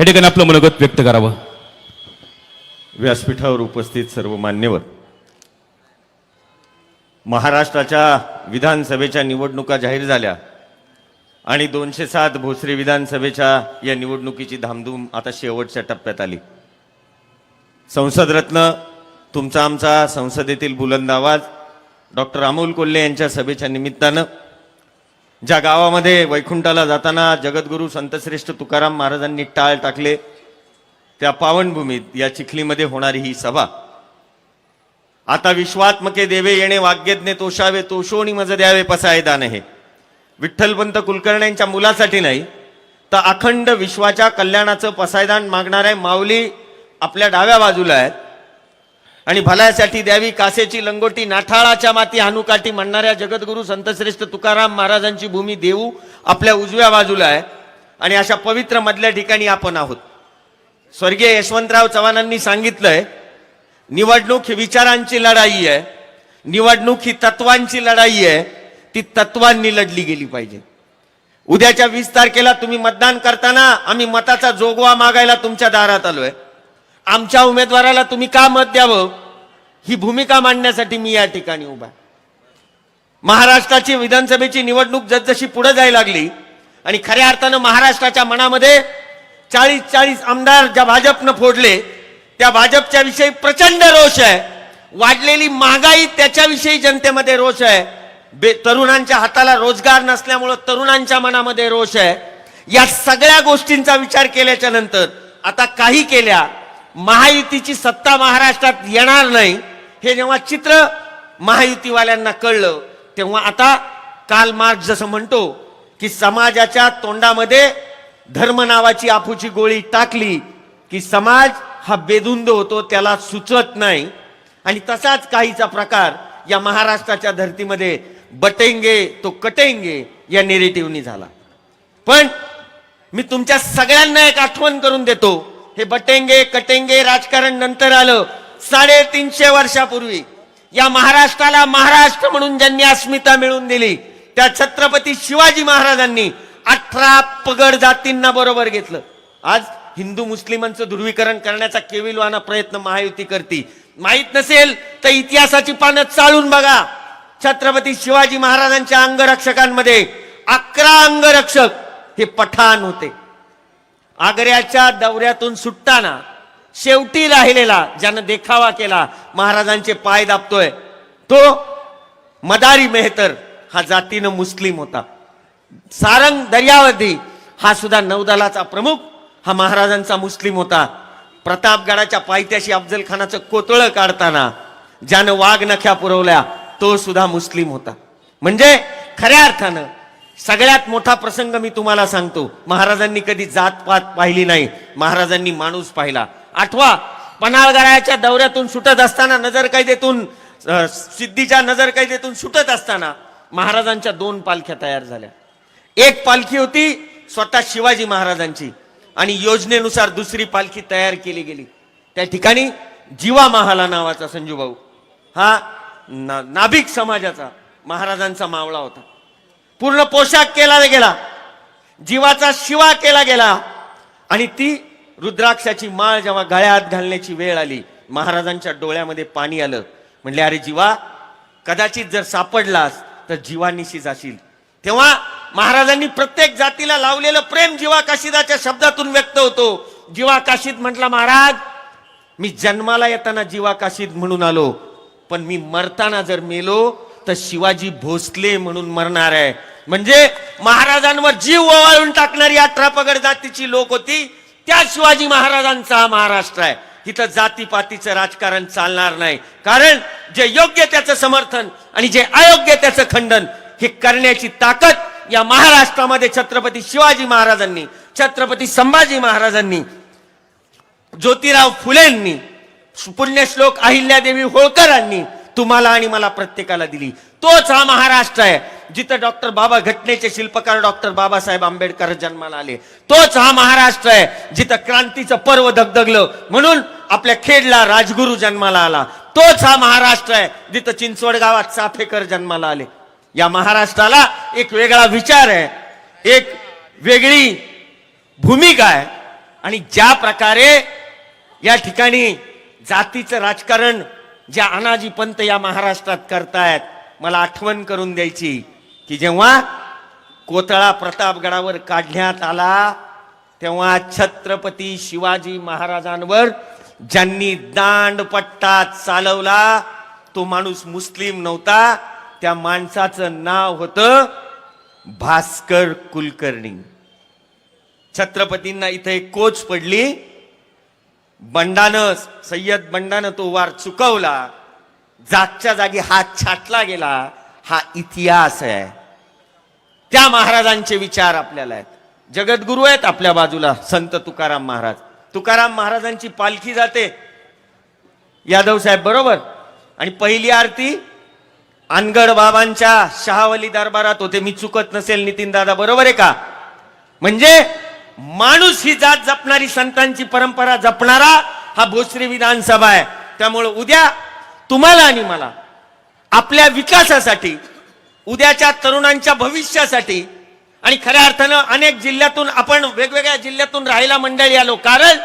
या ठिकाणी आपलं मनोगत व्यक्त करावं व्यासपीठावर उपस्थित सर्व मान्यवर महाराष्ट्राच्या विधानसभेच्या निवडणुका जाहीर झाल्या. आणि दोनशे सात भोसरी विधानसभेच्या या निवडणुकीची धामधूम आता शेवटच्या टप्प्यात आली. संसद रत्न तुमचा आमचा संसदेतील बुलंद आवाज डॉक्टर अमोल कोल्हे यांच्या सभेच्या निमित्तानं ज्या गावामध्ये वैकुंठाला जाताना जगद्गुरू संतश्रेष्ठ तुकाराम महाराजांनी टाळ टाकले त्या पावनभूमीत या चिखलीमध्ये होणारी ही सभा. आता विश्वात्मके देवे येणे वाग्यज्ञे तोषावे तोषोणी मज द्यावे पसायदान हे विठ्ठलपंत कुलकर्ण्यांच्या मुलासाठी नाही तर अखंड विश्वाच्या कल्याणाचं पसायदान मागणाऱ्या माऊली आपल्या डाव्या बाजूला आहेत. आणि भल्यासाठी द्यावी कासेची लंगोटी नाठाळाच्या माती हानुकाठी म्हणणाऱ्या जगद्गुरू संतश्रेष्ठ तुकाराम महाराजांची भूमी देऊ आपल्या उजव्या बाजूला आहे. आणि अशा पवित्र मधल्या ठिकाणी आपण आहोत. स्वर्गीय यशवंतराव चव्हाणांनी सांगितलंय निवडणूक ही विचारांची लढाई आहे. निवडणूक ही तत्वांची लढाई आहे. ती तत्वांनी लढली गेली पाहिजे. उद्याच्या वीस तारखेला तुम्ही मतदान करताना आम्ही मताचा जोगवा मागायला तुमच्या दारात आलोय. आमच्या उमेदवाराला तुम्ही का मत द्यावं? ही भूमिका मांडण्यासाठी मी या ठिकाणी उभा आहे. महाराष्ट्राची विधानसभेची निवडणूक जसजशी पुढे जायला लागली आणि खऱ्या अर्थानं महाराष्ट्राच्या मनामध्ये चाळीस चाळीस आमदार ज्या भाजपनं फोडले त्या भाजपच्या विषयी प्रचंड रोष आहे. वाढलेली महागाई त्याच्याविषयी जनतेमध्ये रोष आहे. बे तरुणांच्या हाताला रोजगार नसल्यामुळं तरुणांच्या मनामध्ये रोष आहे. या सगळ्या गोष्टींचा विचार केल्याच्यानंतर आता काही केल्या महायुतीची सत्ता महाराष्ट्रात येणार नाही हे जेव्हा चित्र महायुतीवाल्यांना कळलं तेव्हा आता काल मार्क्स जसं म्हणतो की समाजाच्या तोंडामध्ये धर्म नावाची आफूची गोळी टाकली की समाज हा बेदुंद होतो त्याला सुचत नाही. आणि तसाच काहीचा प्रकार या महाराष्ट्राच्या धर्तीमध्ये बटेंगे तो कटेंगे या नेरेटिव्हनी झाला. पण मी तुमच्या सगळ्यांना एक आठवण करून देतो हे बटेंगे कटेंगे राजकारण नंतर आलं. साडेतीनशे वर्षापूर्वी या महाराष्ट्राला महाराष्ट्र म्हणून ज्यांनी अस्मिता मिळवून दिली त्या छत्रपती शिवाजी महाराजांनी अठरा पगड जातींना बरोबर घेतलं. आज हिंदू मुस्लिमांचं ध्रुवीकरण करण्याचा केविलवाना प्रयत्न महायुती करते. माहीत नसेल तर इतिहासाची पानं चालून बघा. छत्रपती शिवाजी महाराजांच्या अंगरक्षकांमध्ये अकरा अंगरक्षक हे पठाण होते. आग्र्याच्या दौऱ्यातून सुटताना शेवटी राहिलेला ज्यानं देखावा केला महाराजांचे पाय दाबतोय तो मदारी मेहतर हा जातीनं मुस्लिम होता. सारंग दर्यावधी हा सुद्धा नौदलाचा प्रमुख हा महाराजांचा मुस्लिम होता. प्रतापगडाच्या पायथ्याशी अफजल खानाचं कोतळं काढताना ज्यानं वाघ नख्या पुरवल्या तो सुद्धा मुस्लिम होता. म्हणजे खऱ्या अर्थानं सगळ्यात मोठा प्रसंग मी तुम्हाला सांगतो. महाराजांनी कधी जातपात पाहिली नाही. महाराजांनी माणूस पाहिला. आठवा पन्हाळगडाच्या दौऱ्यातून सुटत असताना नजर कैदेतून सिद्धीच्या नजर कैदेतून सुटत असताना महाराजांच्या दोन पालख्या तयार झाल्या. एक पालखी होती स्वतः शिवाजी महाराजांची आणि योजनेनुसार दुसरी पालखी तयार केली गेली. त्या ठिकाणी जीवा महाला नावाचा संजूभाऊ हा ना- नाभिक समाजाचा महाराजांचा मावळा होता. पूर्ण पोशाख केला गेला. जीवाचा शिवा केला गेला. आणि ती रुद्राक्षाची माळ जेव्हा गळ्यात घालण्याची वेळ आली महाराजांच्या डोळ्यामध्ये पाणी आलं. म्हणले अरे जीवा कदाचित जर सापडलास तर जीवानिशी जाशील. तेव्हा महाराजांनी प्रत्येक जातीला लावलेलं प्रेम जीवा काशिदाच्या शब्दातून व्यक्त होतो. जीवा काशीद म्हटला महाराज मी जन्माला येताना जीवा काशीद म्हणून आलो. पण मी मरताना जर मेलो तर शिवाजी भोसले म्हणून मरणार आहे. म्हणजे महाराजांवर जीव ओवाळून टाकणारी अठरा पगड जातीची लोक होती त्या शिवाजी महाराजांचा हा महाराष्ट्र आहे. तिथं जातीपातीचं राजकारण चालणार नाही. कारण जे योग्य त्याचं समर्थन आणि जे अयोग्य त्याचं खंडन हे करण्याची ताकद या महाराष्ट्रामध्ये छत्रपती शिवाजी महाराजांनी छत्रपती संभाजी महाराजांनी ज्योतिराव फुलेंनी पुण्यश्लोक अहिल्यादेवी होळकरांनी तुम्हाला आणि मला प्रत्येकाला दिली. तोच हा महाराष्ट्र आहे जिथं डॉक्टर बाबा घटनेचे शिल्पकार डॉक्टर बाबासाहेब आंबेडकर जन्माला आले. तोच हा महाराष्ट्र आहे जिथं क्रांतीचं पर्व धगधगलं म्हणून आपल्या खेडला राजगुरू जन्माला आला. तोच हा महाराष्ट्र आहे जिथं चिंचवड गावात चाफेकर जन्माला आले. या महाराष्ट्राला एक वेगळा विचार आहे एक वेगळी भूमिका आहे. आणि ज्या प्रकारे या ठिकाणी जातीचं राजकारण ज्या अनाजी पंत या महाराष्ट्रात करतायत मला आठवण करून द्यायची की जेव्हा कोतळा प्रतापगडावर काढण्यात आला तेव्हा छत्रपती शिवाजी महाराजांवर ज्यांनी दांडपट्टा चालवला तो माणूस मुस्लिम नव्हता त्या माणसाचं नाव होतं भास्कर कुलकर्णी. छत्रपतींना इथे एक कोच पडली. बंडानं सय्यद बंडानं तो वार चुकवला. जागच्या जागी हात छाटला गेला हा इतिहास आहे. त्या महाराजांचे विचार आपल्याला आहेत. जगद्गुरु आहेत आपल्या बाजूला संत तुकाराम महाराज. तुकाराम महाराजांची पालखी जाते. यादव साहेब बरोबर? आणि पहिली आरती अनगड बाबांच्या शहावली दरबारात होते. मी चुकत नसेल नितीन दादा बरोबर आहे का? म्हणजे माणूस ही जात जपणारी संतांची परंपरा जपणारा हा भोसरी विधानसभा आहे. त्यामुळे उद्या तुम्हाला आणि मला आपल्या विकासासाठी उद्याच्या तरुणांच्या भविष्यासाठी आणि खऱ्या अर्थानं अनेक जिल्ह्यातून आपण वेगवेगळ्या जिल्ह्यातून राहायला मंडळी आलो. कारण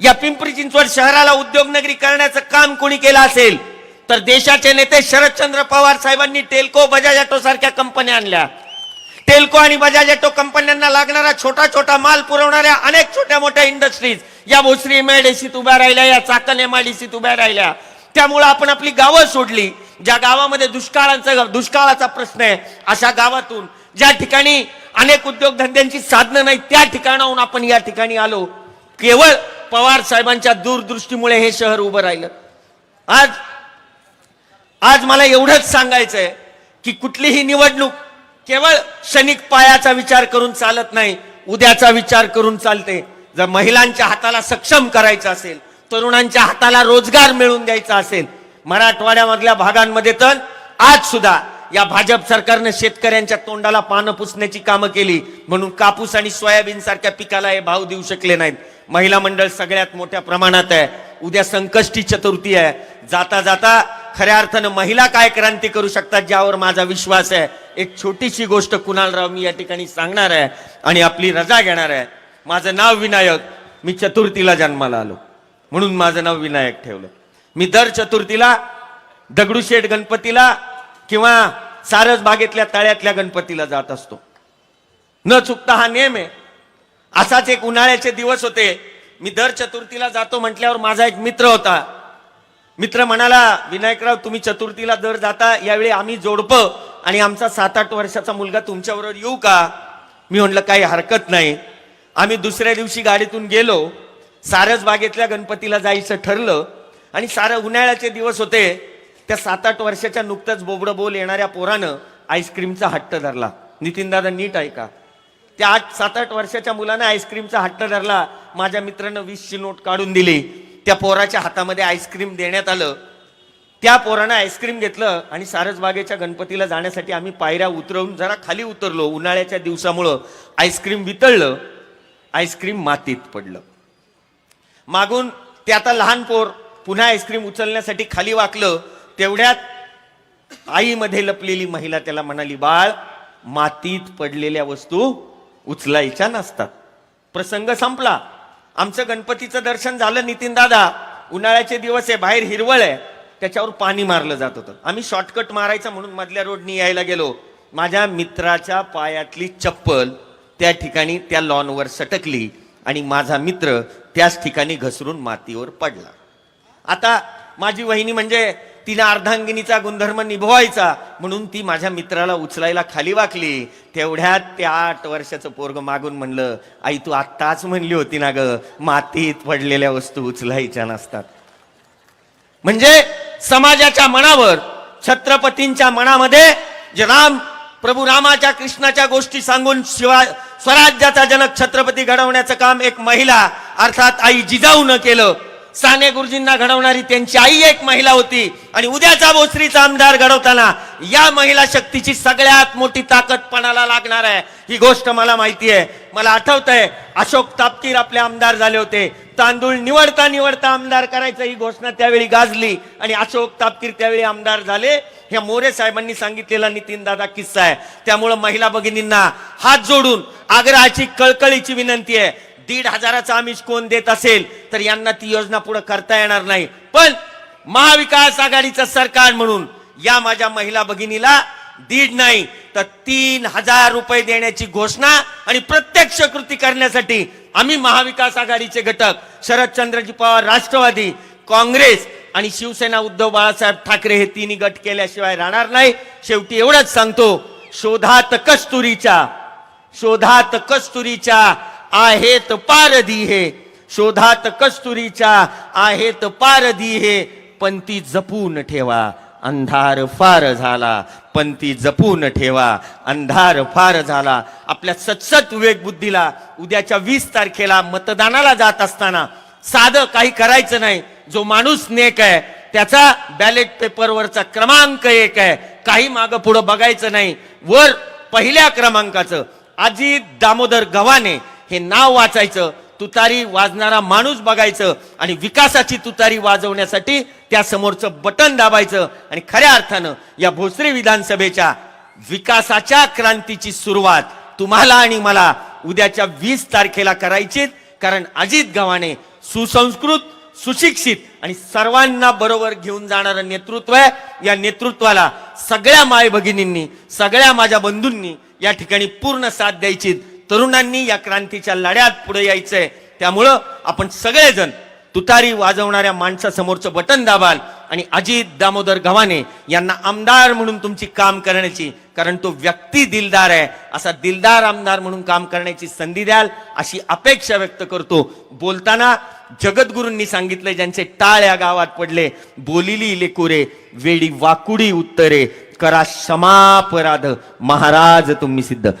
या पिंपरी चिंचवड शहराला उद्योगनगरी करण्याचं काम कोणी केलं असेल तर देशाचे नेते शरदचंद्र पवार साहेबांनी टेल्को बजाज ऑटो सारख्या कंपन्या आणल्या. टेल्को आणि बजाज ऑटो कंपन्यांना लागणारा छोटा छोटा माल पुरवणाऱ्या अनेक छोट्या मोठ्या इंडस्ट्रीज या भोसरी एमआयडीसीत उभ्या राहिल्या या चाकण एमआयडीसीत उभ्या राहिल्या. त्यामुळं आपण आपली गावं सोडली. ज्या गावामध्ये दुष्काळाचा दुष्काळाचा प्रश्न आहे अशा गावातून ज्या ठिकाणी अनेक उद्योगधंद्यांची साधनं नाही त्या ठिकाणाहून आपण या ठिकाणी आलो. केवळ पवार साहेबांच्या दूरदृष्टीमुळे हे शहर उभं राहिलं. आज आज मला एवढंच सांगायचंय की कुठलीही निवडणूक केवळ क्षणिक पायाचा विचार करून चालत नाही उद्याचा विचार करून चालते. जर महिलांच्या हाताला सक्षम करायचं असेल तरुणांच्या हाताला रोजगार मिळवून द्यायचा असेल मराठवाड्यामधल्या भागांमध्ये तर आज सुद्धा या भाजप सरकारनं शेतकऱ्यांच्या तोंडाला पानं पुसण्याची कामं केली म्हणून कापूस आणि सोयाबीन सारख्या पिकाला हे भाव देऊ शकले नाहीत. महिला मंडळ सगळ्यात मोठ्या प्रमाणात आहे. उद्या संकष्टी चतुर्थी आहे. जाता जाता खऱ्या अर्थानं महिला काय क्रांती करू शकतात ज्यावर माझा विश्वास आहे? एक छोटीशी गोष्ट कुणालराव मी या ठिकाणी सांगणार आहे आणि आपली रजा घेणार आहे. माझं नाव विनायक. मी चतुर्थीला जन्माला आलो. म्हणून माझं नाव विनायक ठेवलं. मी दर चतुर्थीला दगडूशेठ गणपतीला किंवा सारस बागेतल्या तळ्यातल्या गणपतीला जात असतो. न चुकता हा नेम आहे. असाच एक उन्हाळ्याचे दिवस होते. मी दर चतुर्थीला जातो म्हटल्यावर माझा एक मित्र होता. मित्र म्हणाला विनायकराव तुम्ही चतुर्थीला दर जाता यावेळी आम्ही जोडपं आणि आमचा सात आठ वर्षाचा मुलगा तुमच्याबरोबर येऊ का? मी म्हटलं काही हरकत नाही. आम्ही दुसऱ्या दिवशी गाडीतून गेलो. सारस बागेतल्या गणपतीला जायचं ठरलं आणि सारं उन्हाळ्याचे दिवस होते त्या सात आठ वर्षाच्या नुकतंच बोबडं बोल येणाऱ्या पोरानं आईस्क्रीमचा हट्ट धरला. नितीनदादा नीट ऐका. त्या आठ सात आठ वर्षाच्या मुलानं आईस्क्रीमचा हट्ट धरला माझ्या मित्रानं वीसची नोट काढून दिली. त्या पोराच्या हातामध्ये आईस्क्रीम देण्यात आलं. त्या पोरानं आईस्क्रीम घेतलं आणि सारसबागेच्या गणपतीला जाण्यासाठी आम्ही पायऱ्या उतरवून जरा खाली उतरलो. उन्हाळ्याच्या दिवसामुळं आईस्क्रीम वितळलं. आईस्क्रीम मातीत पडलं. मागून ते आता लहान पोर पुन्हा आईस्क्रीम उचलण्यासाठी खाली वाकलं तेवढ्यात आईमध्ये लपलेली महिला त्याला म्हणाली बाळ मातीत पडलेल्या वस्तू उचलायच्या नसतात. प्रसंग संपला. आमचं गणपतीचं दर्शन झालं नितीन दादा उन्हाळ्याचे दिवस आहे बाहेर हिरवळ आहे त्याच्यावर पाणी मारलं जात होतं. आम्ही शॉर्टकट मारायचं म्हणून मधल्या रोडनी यायला गेलो. माझ्या मित्राच्या पायातली चप्पल त्या ठिकाणी त्या लॉनवर सटकली. आणि माझा मित्र त्याच ठिकाणी घसरून मातीवर पडला. आता माझी वहिनी म्हणजे तिला अर्धांगिनीचा गुणधर्म निभवायचा म्हणून ती माझ्या मित्राला उचलायला खाली वाकली. तेवढ्यात ते आठ वर्षाचं पोरग मागून म्हणलं आई तू आत्ताच म्हणली होती ना ग मातीत पडलेल्या वस्तू उचलायच्या नसतात. म्हणजे समाजाच्या मनावर छत्रपतींच्या मनामध्ये जे राम प्रभू रामाच्या कृष्णाच्या गोष्टी सांगून शिवाय स्वराज्याचा जनक छत्रपती घडवण्याचं काम एक महिला अर्थात आई जिजाऊनं केलं. साने गुरुजींना घडवणारी त्यांची आई एक महिला होती. आणि उद्याचा भोसरीचा आमदार घडवताना या महिला शक्तीची सगळ्यात मोठी ताकद पणाला लागणार आहे. ही गोष्ट मला माहिती आहे. मला आठवत आहे अशोक तापकीर आपले आमदार झाले होते. तांदूळ निवडता निवडता आमदार करायचं ही घोषणा त्यावेळी गाजली. आणि अशोक तापकीर त्यावेळी आमदार झाले. ह्या मोरे साहेबांनी सांगितलेला नितीन दादा किस्सा आहे. त्यामुळं महिला भगिनींना हात जोडून आग्रहाची कळकळीची विनंती आहे. दीड हजाराचा आमिष कोण देत असेल तर यांना ती योजना पुढे करता येणार नाही. पण महाविकास आघाडीचं सरकार म्हणून या माझ्या महिला भगिनीला दीड नाही तर तीन हजार रुपये देण्याची घोषणा आणि प्रत्यक्ष कृती करण्यासाठी आम्ही महाविकास आघाडीचे घटक शरदचंद्रजी पवार राष्ट्रवादी काँग्रेस आणि शिवसेना उद्धव बाळासाहेब ठाकरे हे तिन्ही गट केल्याशिवाय राहणार नाही. शेवटी एवढंच सांगतो शोधात कस्तुरीच्या शोधात कस्तुरीच्या आहेत पारधी हे. शोधात कस्तुरीच्या आहेत पारधी हे. पण ती जपून ठेवा अंधार फार झाला. पण ती जपून ठेवा अंधार फार झाला. आपल्या सतसत विवेक बुद्धीला उद्याच्या वीस तारखेला मतदानाला जात असताना साधं काही करायचं नाही. जो माणूस नेक आहे त्याचा बॅलेट पेपरवरचा क्रमांक एक आहे. काही मागं पुढं बघायचं नाही. वर पहिल्या क्रमांकाचं अजित दामोदर गव्हाणे हे नाव वाचायचं. तुतारी वाजणारा माणूस बघायचं आणि विकासाची तुतारी वाजवण्यासाठी त्या समोरचं बटन दाबायचं आणि खऱ्या अर्थानं या भोसरी विधानसभेच्या विकासाच्या क्रांतीची सुरुवात तुम्हाला आणि मला उद्याच्या वीस तारखेला करायची कारण अजित गव्हाणे सुसंस्कृत सुशिक्षित आणि सर्वांना बरोबर घेऊन जाणारं नेतृत्व आहे. या नेतृत्वाला सगळ्या माय भगिनींनी सगळ्या माझ्या बंधूंनी या ठिकाणी पूर्ण साथ द्यायची. तरुणांनी या क्रांतीच्या लढ्यात पुढे यायचंय. त्यामुळं आपण सगळेजण तुतारी वाजवणाऱ्या माणसासमोरचं बटन दाबाल. आणि अजित दामोदर गव्हाणे यांना आमदार म्हणून तुमची काम करण्याची कारण तो व्यक्ती दिलदार आहे. असा दिलदार आमदार म्हणून काम करण्याची संधी द्याल अशी अपेक्षा व्यक्त करतो. बोलताना जगद्गुरूंनी सांगितले ज्यांचे टाळ या गावात पडले बोलिली लेकुरे वेडी वाकुडी उत्तरे करा क्षमापराध महाराज तुम्ही सिद्ध.